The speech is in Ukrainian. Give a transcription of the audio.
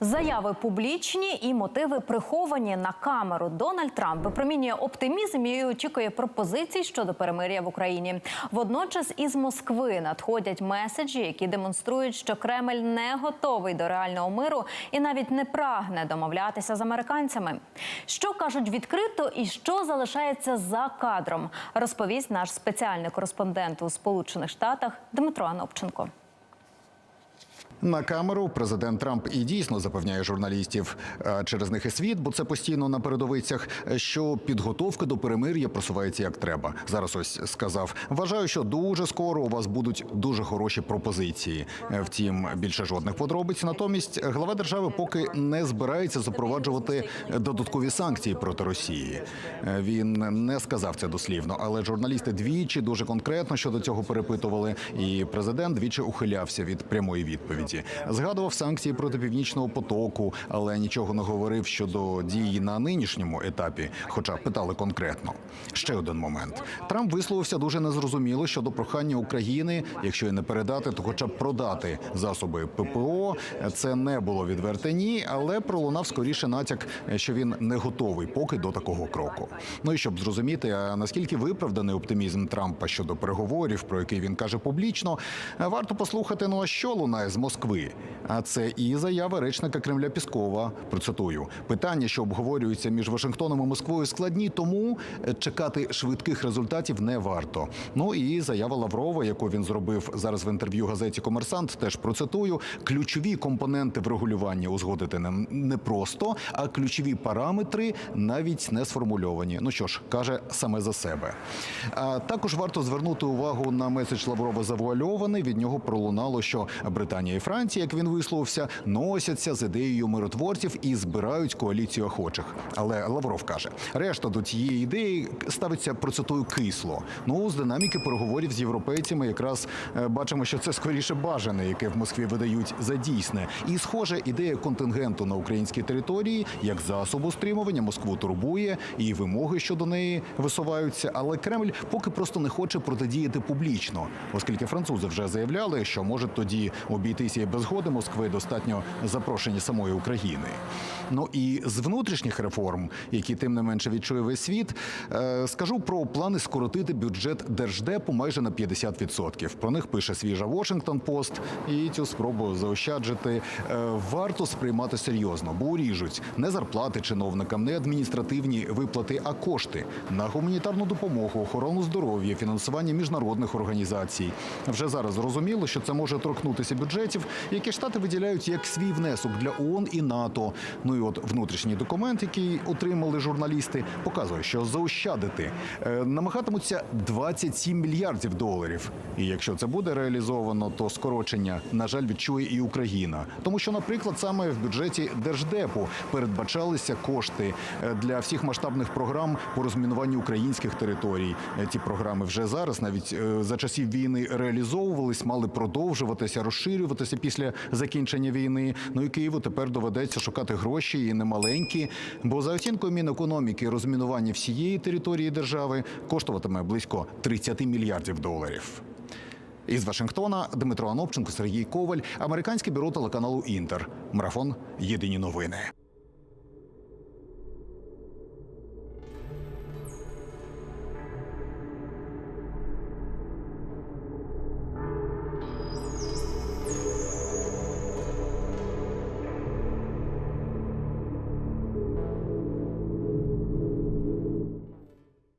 Заяви публічні і мотиви приховані на камеру. Дональд Трамп випромінює оптимізм і очікує пропозицій щодо перемир'я в Україні. Водночас із Москви надходять меседжі, які демонструють, що Кремль не готовий до реального миру і навіть не прагне домовлятися з американцями. Що кажуть відкрито і що залишається за кадром, розповість наш спеціальний кореспондент у Сполучених Штатах Дмитро Анопченко. На камеру президент Трамп і дійсно запевняє журналістів через них і світ, бо це постійно на передовицях. Що підготовка до перемир'я просувається як треба. Зараз ось сказав. Вважаю, що дуже скоро у вас будуть дуже хороші пропозиції. Втім, більше жодних подробиць. Натомість глава держави поки не збирається запроваджувати додаткові санкції проти Росії. Він не сказав це дослівно, але журналісти двічі дуже конкретно щодо цього перепитували. І президент двічі ухилявся від прямої відповіді. Згадував санкції проти північного потоку, але нічого не говорив щодо дії на нинішньому етапі. Хоча питали конкретно. Ще один момент. Трамп висловився дуже незрозуміло щодо прохання України, якщо і не передати, то хоча б продати засоби ППО. Це не було відверте ні, але пролунав скоріше натяк, що він не готовий поки до такого кроку. Ну і щоб зрозуміти, а наскільки виправданий оптимізм Трампа щодо переговорів, про який він каже публічно, варто послухати. Ну а що лунає з Москви? А це і заява речника Кремля Піскова. Процитую питання, що обговорюються між Вашингтоном і Москвою, складні, тому чекати швидких результатів не варто. Ну і заява Лаврова, яку він зробив зараз в інтерв'ю газеті Комерсант. Теж процитую: ключові компоненти врегулювання узгодити не просто, а ключові параметри навіть не сформульовані. Ну що ж, каже саме за себе. А також варто звернути увагу на меседж Лаврова завуальований. Від нього пролунало, що Британія і Франція, як він висловився, носяться з ідеєю миротворців і збирають коаліцію охочих. Але Лавров каже, решта до цієї ідеї ставиться процитую кисло. Ну з динаміки переговорів з європейцями, якраз е, бачимо, що це скоріше бажане, яке в Москві видають за дійсне. І схоже, ідея контингенту на українській території як засобу стримування Москву турбує, і вимоги щодо неї висуваються. Але Кремль поки просто не хоче протидіяти публічно, оскільки французи вже заявляли, що можуть тоді обійтися і без згоди Москви достатньо запрошення самої України. Ну і з внутрішніх реформ, які тим не менше відчує весь світ, е, скажу про плани скоротити бюджет держдепу майже на 50%. Про них пише свіжа Washington Post. І цю спробу заощаджити е, варто сприймати серйозно, бо уріжуть не зарплати чиновникам, не адміністративні виплати, а кошти на гуманітарну допомогу, охорону здоров'я, фінансування міжнародних організацій. Вже зараз зрозуміло, що це може торкнутися бюджетів, які штати виділяють як свій внесок для ООН і НАТО. Ну і от внутрішній документ, який отримали журналісти, показує, що заощадити е, намагатимуться 27 мільярдів доларів. І якщо це буде реалізовано, то скорочення на жаль відчує і Україна, тому що, наприклад, саме в бюджеті держдепу передбачалися кошти е, для всіх масштабних програм по розмінуванню українських територій. Е, Ті програми вже зараз, навіть е, за часів війни, реалізовувались, мали продовжуватися, розширюватися після закінчення війни. Ну і Києву тепер доведеться шукати гроші і немаленькі. Бо за оцінкою Мінекономіки розмінування всієї території держави коштуватиме близько 30 мільярдів доларів. Із Вашингтона Дмитро Анопченко, Сергій Коваль, американське бюро телеканалу Інтер. Марафон Єдині новини.